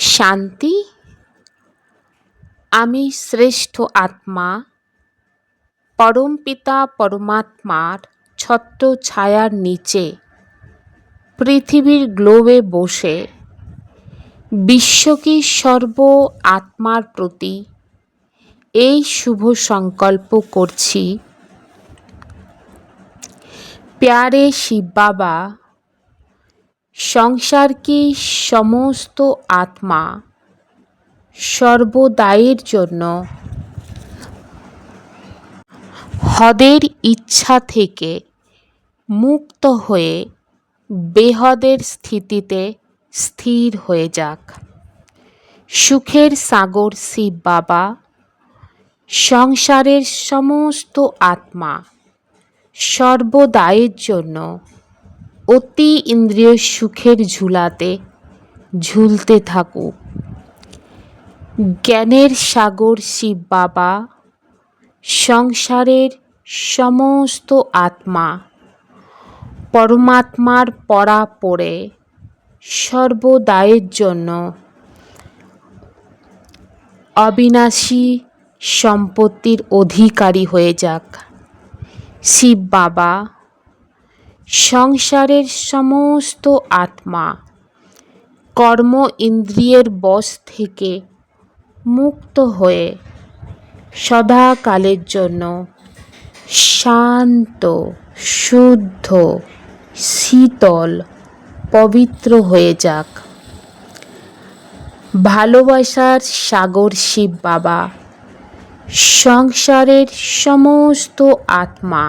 শান্তি, আমি শ্রেষ্ঠ আত্মা পরমপিতা পরমাত্মার ছত্র ছায়ার নিচে পৃথিবীর গ্লোবে বসে বিশ্বকে সর্ব আত্মার প্রতি এই শুভ সংকল্প করছি। প্যারে শিব বাবা সংসার কি সমস্ত আত্মা সর্বদায়ের জন্য হদের ইচ্ছা থেকে মুক্ত হয়ে বেহদের স্থিতিতে স্থির হয়ে যাক। সুখের সাগর শিব বাবা, সংসারের সমস্ত আত্মা সর্বদায়ের জন্য অতি ইন্দ্রিয় সুখের ঝুলাতে ঝুলতে থাকুক জ্ঞানের সাগর শিব বাবা, সংসারের সমস্ত আত্মা, পরমাত্মার পড়া পড়ে সর্বদায়ের জন্য। অবিনাশী সম্পত্তির অধিকারী হয়ে যাক শিব বাবা। সংসারের সমস্ত আত্মা কর্ম ইন্দ্রিয়ের বশ থেকে মুক্ত হয়ে সদাকালের জন্য শান্ত, শুদ্ধ, শীতল, পবিত্র হয়ে যাক। ভালোবাসার সাগর শিব বাবা, সংসারের সমস্ত আত্মা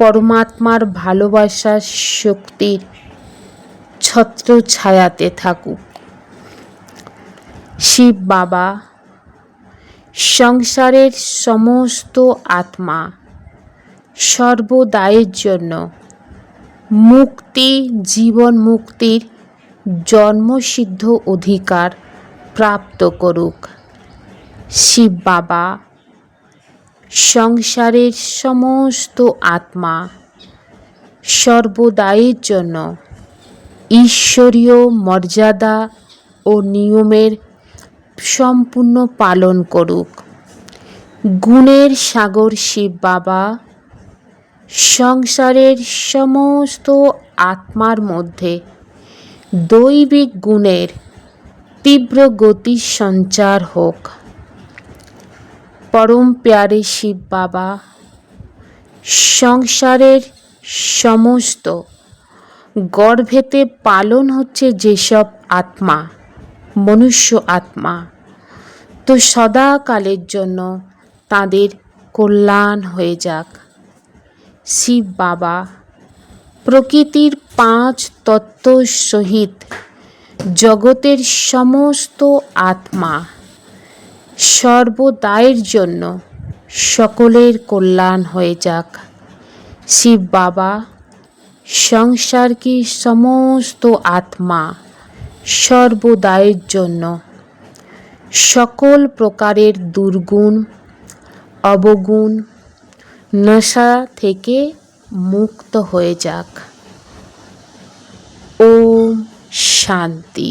পরমাত্মার ভালোবাসার শক্তির ছত্র ছায়াতে থাকুক। শিব বাবা, সংসারের সমস্ত আত্মা সর্বদায়ের জন্য মুক্তি, জীবন মুক্তির জন্মসিদ্ধ অধিকার প্রাপ্ত করুক। শিব বাবা সংসারের সমস্ত আত্মা সর্বদায়ের জন্য ঈশ্বরীয় মর্যাদা ও নিয়মের সম্পূর্ণ পালন করুক। গুণের সাগর শিব বাবা, সংসারের সমস্ত আত্মার মধ্যে দৈবিক গুণের তীব্র গতি সঞ্চার হোক। পরম প্যারে শিব বাবা। সংসারের সমস্ত গর্ভেতে পালন হচ্ছে যেসব আত্মা, মনুষ্য আত্মা। তো সদাকালের জন্য তাদের কল্যাণ হয়ে যাক। শিব বাবা প্রকৃতির পাঁচ তত্ত্ব সহিত জগতের সমস্ত আত্মা সর্বদায়ের জন্য সকলের কল্যাণ হয়ে যাক। শিব বাবা সংসার কি সমস্ত আত্মা সর্বদায়ের জন্য সকল প্রকারের দুর্গুণ, অবগুণ, নেশা থেকে মুক্ত হয়ে যাক। ওম শান্তি।